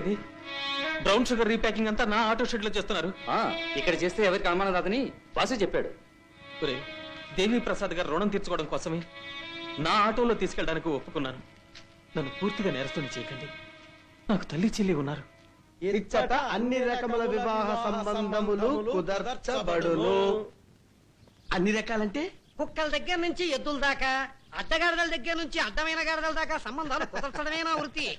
ఇది? Brown sugar repacking అంతా నా ఆటో షెడ్లో చేస్తున్నారు. ఆ, ఇక్కడ చేస్తే ఎవరికి అనుమానం రాదని వాసు చెప్పాడు. ఒరే దేవి ప్రసాద్ గారు రుణం తీర్చుకోవడం కోసమే నా ఆటోలో తీసుకెళ్ళడానికి ఒప్పుకున్నాను. నన్ను పూర్తిగా నేరస్తుని చేయకండి. నాకు తల్లి చెల్లి ఉన్నారు. ఇచ్చట అన్ని రకముల వివాహ సంబంధములు కుదర్చబడును. అన్ని రకాలంటే? కుక్కల దగ్గర నుంచి ఎద్దుల దాకా అడ్డగాడిదల దగ్గర నుంచి అడ్డమైన గాడిదల దాకా సంబంధాలు కుదర్చడమే నా వృత్తి.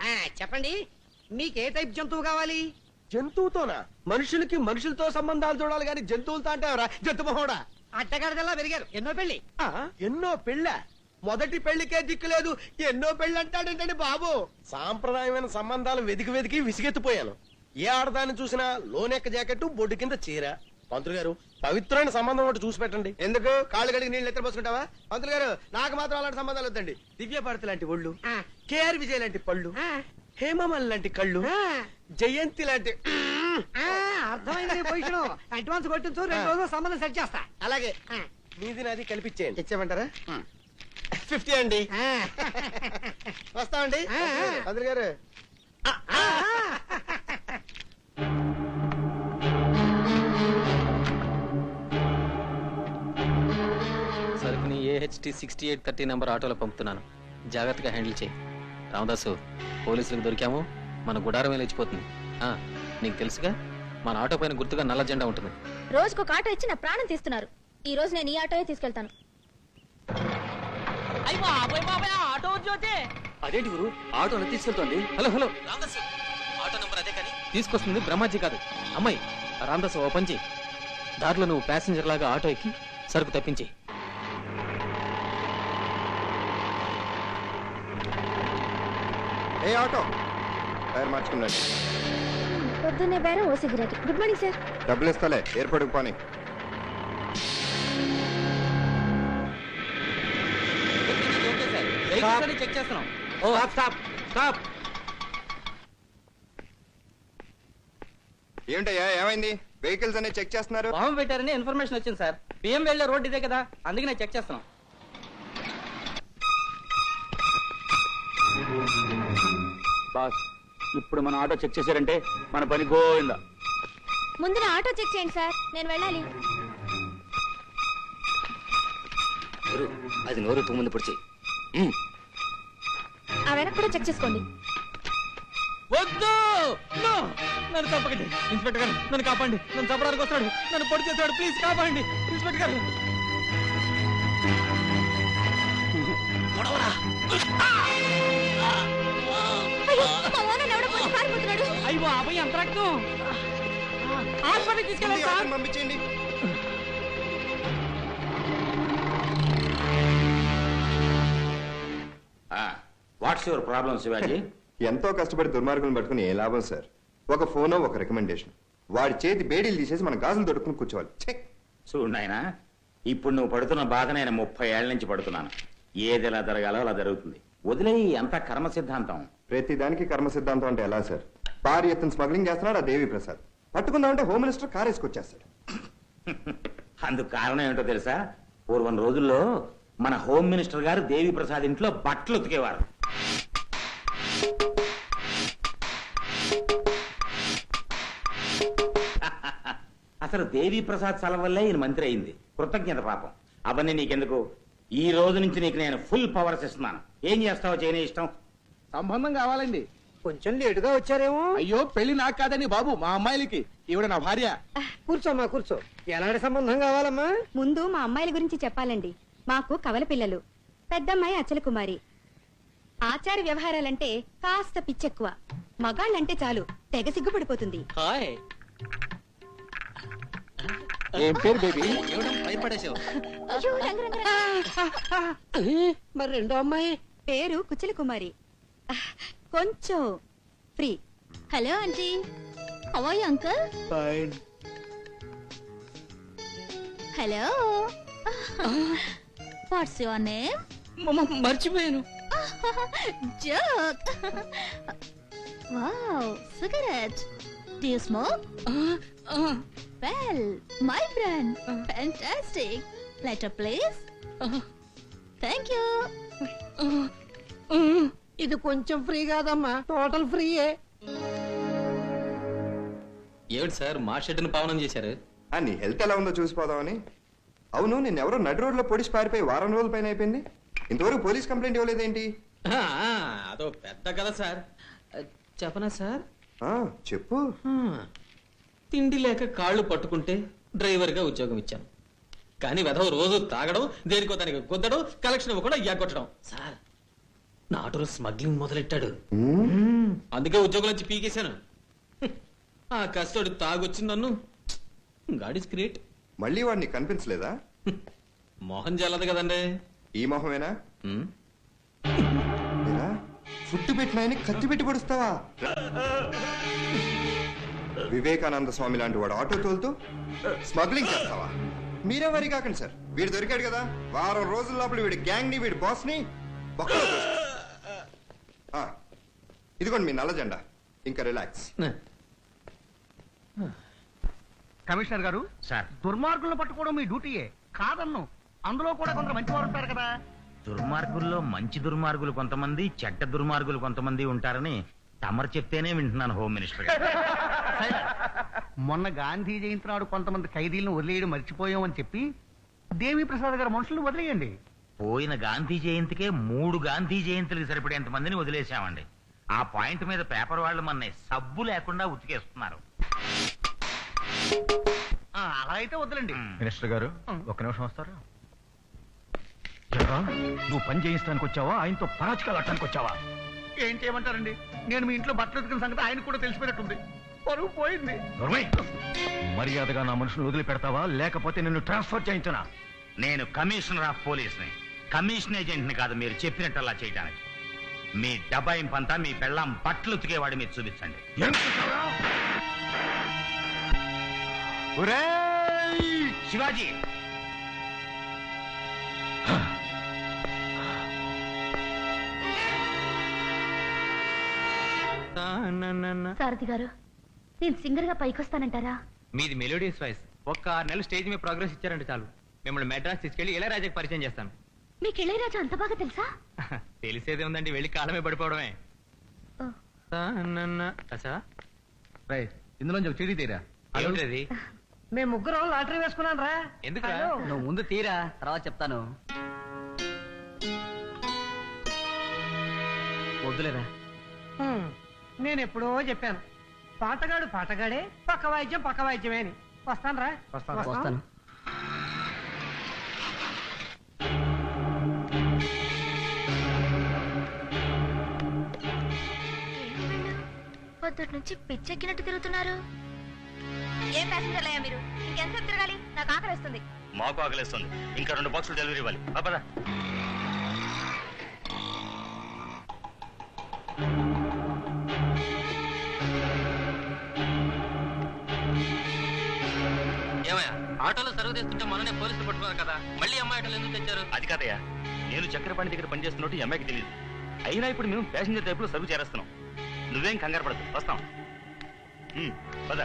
ఆ, చెప్పండి మీకు ఏ టైప్ జంతువు కావాలి? జంతువుతోనా? మనుషులకి మనుషులతో సంబంధాలు చూడాలి కానీ జంతువులతో అంటే ఎవరా? జంతు మహోడా? అడ్డగాడిదల్లా పెరిగారు. ఎన్నో పెళ్ళి ఆ, ఎన్నో పెళ్ళ? మొదటి పెళ్ళికే దిక్కు లేదు. ఎన్నో పెళ్ళి అంటాడేంటండి బాబు? సాంప్రదాయమైన సంబంధాలు వెతికి వెతికి విసిగెత్తిపోయాను. ఏ ఆడదాన్ని చూసినా లోనెక్క జాకెట్ బొడ్డు కింద చీర. పంతులు గారు పవిత్రమైన సంబంధం ఒకటి చూసి పెట్టండి. ఎందుకు? కాళ్ళు కడిగి నీళ్ళు ఎత్తర పోసుకుంటావా? పంతులు గారు నాకు మాత్రం అలాంటి సంబంధాలు వద్దండి. దివ్య భారతి లాంటి ఒళ్ళు ఆ, కేఆర్ విజయ్ లాంటి పళ్ళు ఆ, హేమమల్ లాంటి కళ్ళు ఆ, జయంతి లాంటి ఆ, అర్థమైంది పొజిషన్. అడ్వాన్స్ కొట్టించు రెండు రోజులు సంబంధం సెట్ చేస్తా. అలాగే. ఆ, మీది నాది కల్పించేయండి. ఇచ్చేయమంటారా? ఆ. ఫిఫ్టీ అండి. వస్తామండి. పంతులు గారు. AHT sixty eight thirty number ఆటోలో పంపుతున్నాను. జాగ్రత్తగా హ్యాండిల్ చేయి. రామదాసు పోలీసులకు దొరికాము. మన గుడారమే లేచిపోతుంది. ఆ, నీకు తెలుసుగా? మన ఆటో పైన గుర్తుగా నల్ల జెండా ఉంటుంది. రోజుకు ఒక ఆటో ఇచ్చి నా ప్రాణం తీస్తున్నారు. ఈ రోజు నేను ఈ ఆటోయే తీసుకెళ్తాను. అదేంటి గురు? ఆటోలో తీసుకెళ్తోంది. Hello hello. Ramadasu auto number అదే కానీ. తీసుకొస్తుంది బ్రహ్మాజీ కాదు. అమ్మాయి రామదాసు ఓ పంచి దారిలో నువ్వు ప్యాసింజర్ లాగా ఆటో ఎక్కి సరుకు తప్పించి ఏ ఆటో? టైర్ మార్చుకున్నాడు. పొద్దున్నే బేరం ఓ సిగరెట్. Good morning sir. డబ్బులు ఇస్తాలే ఎయిర్పోర్ట్కి పోనీ. చెక్ చేస్తున్నాం. ఓ స్టాప్ స్టాప్. ఏంటయ్యా ఏమైంది? వెహికల్స్ అన్ని చెక్ చేస్తున్నారు? బాంబు పెట్టారని ఇన్ఫర్మేషన్ వచ్చింది సార్. బియ్యం వెళ్ళే రోడ్ ఇదే కదా. అందుకే నేను చెక్ చేస్తున్నాం. బాస్ ఇప్పుడు మన ఆటో చెక్ చేశారంటే మన పని గోవిందా. ముందు ఆటో చెక్ చేయండి సార్ నేను వెళ్ళాలి. అది నోరు తుమ్ముందు పొడిచి ఆ వెనక కూడా చెక్ చేసుకోండి. వద్దు! నన్ను చంపకండి. ఇన్స్పెక్టర్ గారు నన్ను కాపాడండి. నన్ను చంపడానికి వస్తాడు నన్ను పొడి చేస్తాడు ప్లీజ్ కాపాడండి. ఇన్స్పెక్టర్ గారు. గొడవరా? అయ్యో, మా ఓనర్ ఎవడో పోయి పారిపోతున్నాడు. అయ్యో అబ్బాయి ఎంత రక్తం? హాస్పిటల్ తీసుకెళ్ళండి సార్. పంపించండి వాట్స్ యువర్ ప్రాబ్లమ్ శివాజీ? ఎంతో కష్టపడి దుర్మార్గులను పట్టుకుని ఏ లాభం సార్? ఒక ఫోనో ఒక రికమెండేషన్. వాడి చేతి బేడీలు తీసేసి మన గాజులు దొడుకుని కూర్చోవాలి! చూడు నాయనా ఇప్పుడు నువ్వు పడుతున్న బాధ నేను ముప్పై ఏళ్ళ నుంచి పడుతున్నాను. ఏది ఎలా జరగాలో అలా జరుగుతుంది. వదిలేయి అంత కర్మ సిద్ధాంతం ప్రతి దానికి కర్మ సిద్ధాంతం అంటే ఎలా సార్? భారీ ఎత్తున స్మగ్లింగ్ చేస్తున్నాడు ఆ దేవి ప్రసాద్ పట్టుకుందామంటే హోమ్ మినిస్టర్ కార్ వేసుకొచ్చేస్తాడు. అందుకు కారణం ఏంటో తెలుసా? పూర్వం రోజుల్లో మన హోమ్ మినిస్టర్ గారు దేవి ప్రసాద్ ఇంట్లో బట్టలు ఉతికేవారు. అసలు దేవి ప్రసాద్ సల వల్లే ఈయన మంత్రి అయింది. కృతజ్ఞత పాపం. అవన్నీ నీకెందుకు? ఈ రోజు నుంచి నీకు నేను ఫుల్ పవర్స్ ఇస్తున్నాను ఏం చేస్తావో చేయని ఇష్టం? సంబంధం కావాలండి. కొంచెం లేటుగా వచ్చారేమో. అయ్యో పెళ్ళి నాకు కాదండి బాబు మా అమ్మాయిలకి. ఈవిడ నా భార్య. కూర్చోమ్మా కూర్చో. ఎలాంటి సంబంధం కావాలమ్మా? ముందు మా అమ్మాయిల గురించి చెప్పాలండి. మాకు కవల పిల్లలు పెద్దమ్మాయి అచల కుమారి. ఆచార వ్యవహారాలంటే కాస్త పిచ్చెక్కువ. మగాళ్ళంటే చాలు తెగ సిగ్గుపడిపోతుంది. హాయ్. ఏం పేరు బేబీ భయపడేసావు అయ్యో, రంగు, రంగు, రంగు. మరి రెండో అమ్మాయి? పేరు కుచల కుమారి. కొంచెం free. Hello aunty. How are you uncle hello. What's your name మర్చిపోయాను. Joke wow cigarette do you smoke well my friend fantastic letter please thank you ఇది కొంచెం ఫ్రీ కాదమ్మా టోటల్ ఫ్రీయే ఏమిటి సార్ మా షెడ్ని పావనం చేశారు? ఆ, నీ హెల్త్ ఎలా ఉందో చూసిపోదామని అవును నిన్న ఎవరో నడి రోడ్లో పోలీస్ పారిపోయి వారం రోజుల పైన అయిపోయింది. ఇంతవరకు పోలీస్ కంప్లైంట్ ఇవ్వలేదేంటి? ఆ, అదో పెద్ద కథ సార్. చెప్పనా సార్? చెప్పు. తిండి లేక కాళ్ళు పట్టుకుంటే డ్రైవర్గా ఉద్యోగం ఇచ్చాను కానీ వెధవ రోజు తాగడం దేనికో దానికి గుద్దడం కలెక్షన్ ఇవ్వకుండా ఎగ్గొట్టడం. సార్ నా ఆటోలో స్మగ్లింగ్ మొదలెట్టాడు. అందుకే ఉద్యోగం నుంచి పీకేశాను. ఆ కష్టోడు తాగొచ్చి నన్ను. God is great. మళ్ళీ వాడిని కనిపించలేదా? మోహన్ జల్లదు కదండి. ఈ మొహమేనా? ఫుడ్ పెట్టిన ఆయన్ని కత్తి పెట్టి పడుస్తావా? వివేకానంద స్వామి లాంటి వాడు ఆటో తోలుతూ స్మగ్లింగ్ చేస్తావా? మీరే వరి కాకండి సార్. వీడు దొరికాడు కదా. వారం రోజుల లోపల వీడి గ్యాంగ్ని వీడి బాస్ని ఇదిగోండి మీ నల్ల జెండా. ఇంకా రిలాక్స్ కమిషనర్ గారు సార్. దుర్మార్గులను పట్టుకోవడం మీ డ్యూటీయే. కాదన్ను. అందులో కూడా కొందరు మంచివారు ఉంటారు కదా. దుర్మార్గుల్లో మంచి దుర్మార్గులు కొంతమంది చెడ్డ దుర్మార్గులు కొంతమంది ఉంటారని తమరు చెప్తేనే వింటున్నాను హోమ్ మినిస్టర్ గారు. మొన్న గాంధీ జయంతి నాడు కొంతమంది ఖైదీలను వదిలేయడం మర్చిపోయామని చెప్పి దేవి ప్రసాద్ గారు మనుషులను వదిలేయండి. పోయిన గాంధీ జయంతికే మూడు గాంధీ జయంతులకు సరిపడేంత మందిని వదిలేశామండి. ఆ పాయింట్ మీద పేపర్ వాళ్ళు మన సబ్బు లేకుండా ఉతికేస్తున్నారు. అలా అయితే వదలండి. మ్. మినిస్టర్ గారు ఒక నిమిషం వస్తారా? నువ్వు పని చేయించడానికి వచ్చావా? ఆయనతో పరాచికాలు ఆడటానికి వచ్చావా? ఏం చేయమంటారండి నేను మీ ఇంట్లో బట్టలు ఉతికిన సంగతి ఆయనకు కూడా తెలిసిపోయినట్టుంది. పరువు పోయింది! మర్యాదగా నా మనుషులు వదిలిపెడతావా? లేకపోతే నిన్ను ట్రాన్స్ఫర్ చేయించనా? నేను కమిషనర్ ఆఫ్ పోలీస్ని కమిషన్ ఏజెంట్ని కాదు మీరు చెప్పినట్టల్లా చేయడానికి మీ డబాయింపంతా మీ పెళ్ళాం బట్టలు ఉతికేవాడి మీద చూపించండి! శివాజీ సారథి గారు నేను సింగర్గా పైకొస్తానంటారా? మీది మెలోడియస్ వాయిస్. ఒక్క ఆరు నెలలు స్టేజ్ మీద ప్రోగ్రెస్ ఇచ్చారంటే చాలు. మిమ్మల్ని మెడ్రాస్ తీసుకెళ్ళి ఇళయరాజాకి పరిచయం చేస్తాను. మీకు ఇళయరాజా అంత బాగా తెలుసా? తెలిసేదే ఉందండి వెళ్ళి కాలమే పడిపోవడమే. ఇందులోంచి చెడి తీరా? మేము ముగ్గురం లాటరీ వేసుకున్నాం రా. ఎందుకురా? హలో. నువ్వు ముందు తీరా తర్వాత చెప్తాను. వద్దులేరా? నేను ఎప్పుడో చెప్పాను. పాటగాడు పాటగాడే పక్క వాయిద్యం పక్క వాయిద్యమే అని. వస్తాను రా వస్తాను. పొద్దుటి నుంచి పిచ్చెక్కినట్టు తిరుగుతున్నారు. ఏం ప్యాసింజర్లు అయ్యా మీరు? ఇంకెంతసేపు తిరగాలి? నాకు ఆకలిస్తుంది. మాకు ఆకలిస్తుంది. ఇంకా రెండు బాక్సులు డెలివరీ ఇవ్వాలి. ఆటోలో సర్వ్ చేస్తుంటే మననే పోలీసులు పట్టుకున్నారు కదా. మళ్ళీ అమ్మాయి ఆటోలు ఎందుకు తెచ్చారు? అది కాదయ్యా. నేను చక్రపాణి దగ్గర పనిచేస్తున్నట్టు ఈ అమ్మాయికి తెలియదు అయినా ఇప్పుడు మేము ప్యాసింజర్ టైప్లో సర్వ్ చేస్తున్నాం నువ్వేం కంగారు పడదు వస్తాం. ఉమ్, పద.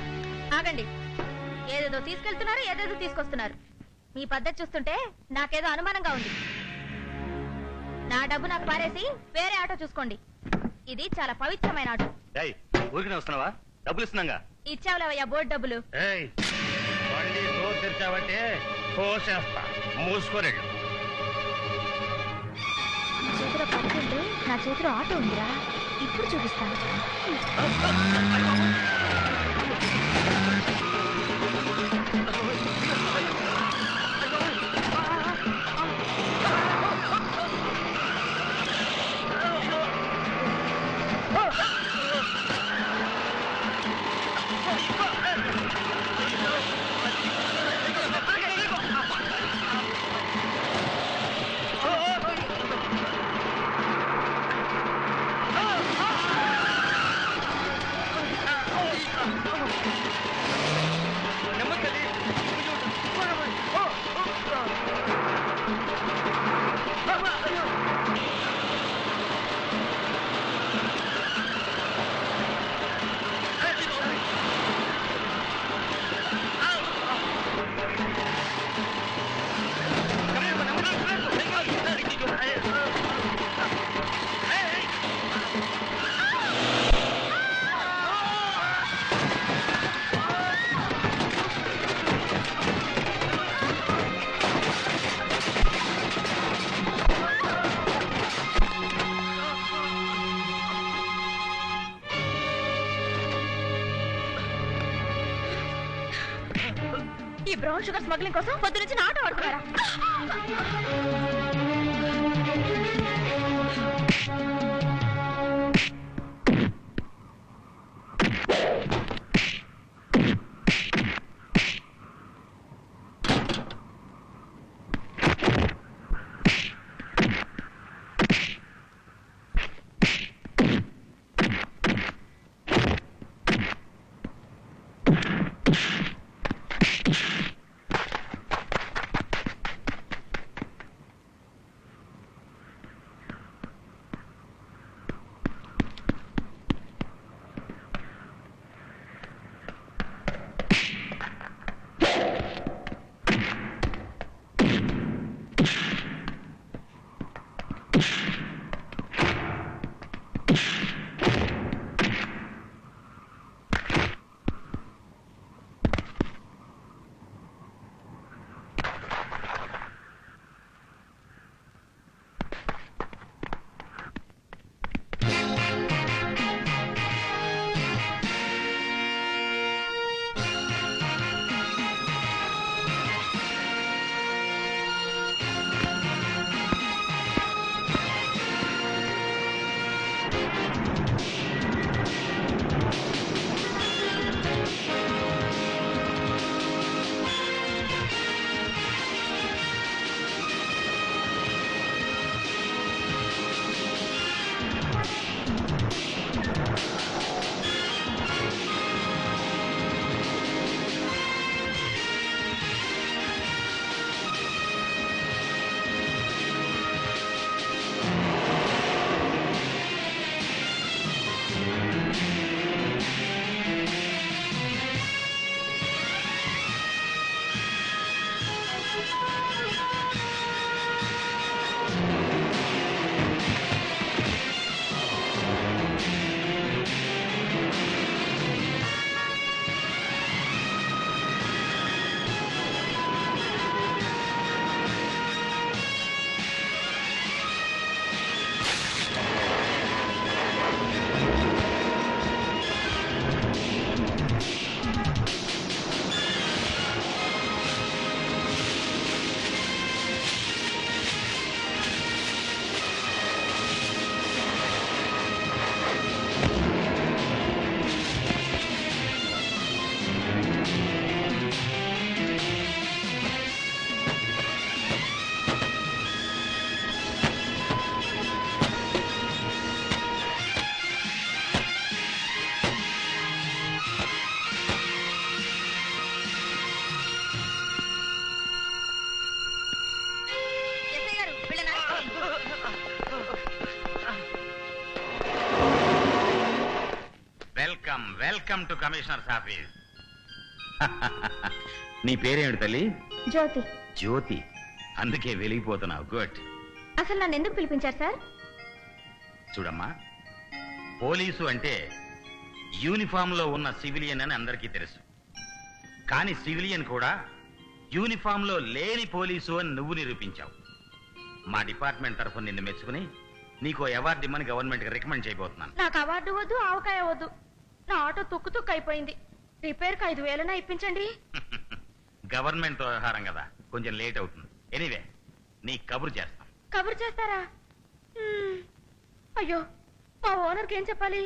ఆగండి. ఏదేదో తీసుకెళ్తున్నారు ఏదేదో తీసుకొస్తున్నారు. మీ పద్ధతి చూస్తుంటే నాకేదో అనుమానంగా ఉంది. నా డబ్బు నాకు పారేసి వేరే ఆటో చూసుకోండి. ఇది చాలా పవిత్రమైన ఆటో. ఏయ్ ఊరికనే వస్తున్నావా? డబ్బులు ఇస్తున్నాగా? ఇచ్చావులేవయ్యా బోర్డు డబ్బులు. ఏయ్ తెరిచావంటే కోసేస్తా. మూసుకోలేడు నా చేతిలో పడుతుంటే నా చేతిలో ఆటో ఉందిరా. ఇప్పుడు చూపిస్తాను. షుగర్ స్మగ్లింగ్ కోసం పొద్దు నుంచి కమిషనర్స్ ఆఫీస్ నీ పేరేమిటి తల్లి? జ్యోతి. జ్యోతి. అందుకే వెలిగిపోతున్నావు. గుడ్. అసలు నన్ను ఎందుకు పిలిపించారు సార్? చూడమ్మా పోలీసు అంటే యూనిఫామ్లో ఉన్న సివిలియన్ అని అందరికీ తెలుసు. కానీ సివిలియన్ కూడా యూనిఫామ్లో లేని పోలీసు అని నువ్వు నిరూపించావు. మా డిపార్ట్మెంట్ తరఫున నిన్ను మెచ్చుకుని నీకు అవార్డు ఇమ్మని గవర్నమెంట్కి రికమెండ్ చేయబోతున్నాను. నాకు అవార్డు వద్దు ఆవకాయ వద్దు. నా ఆటో తుక్కు తుక్కు అయిపోయింది. రిపేర్కి ఐదు వేలనా ఇప్పించండి. గవర్నమెంట్ వ్యవహారం కదా కొంచెం లేట్ అవుతుంది. ఎనీవే నీ కబురు చేస్తాం. కబురు చేస్తారా. అయ్యో మా ఓనర్కి ఏం చెప్పాలి?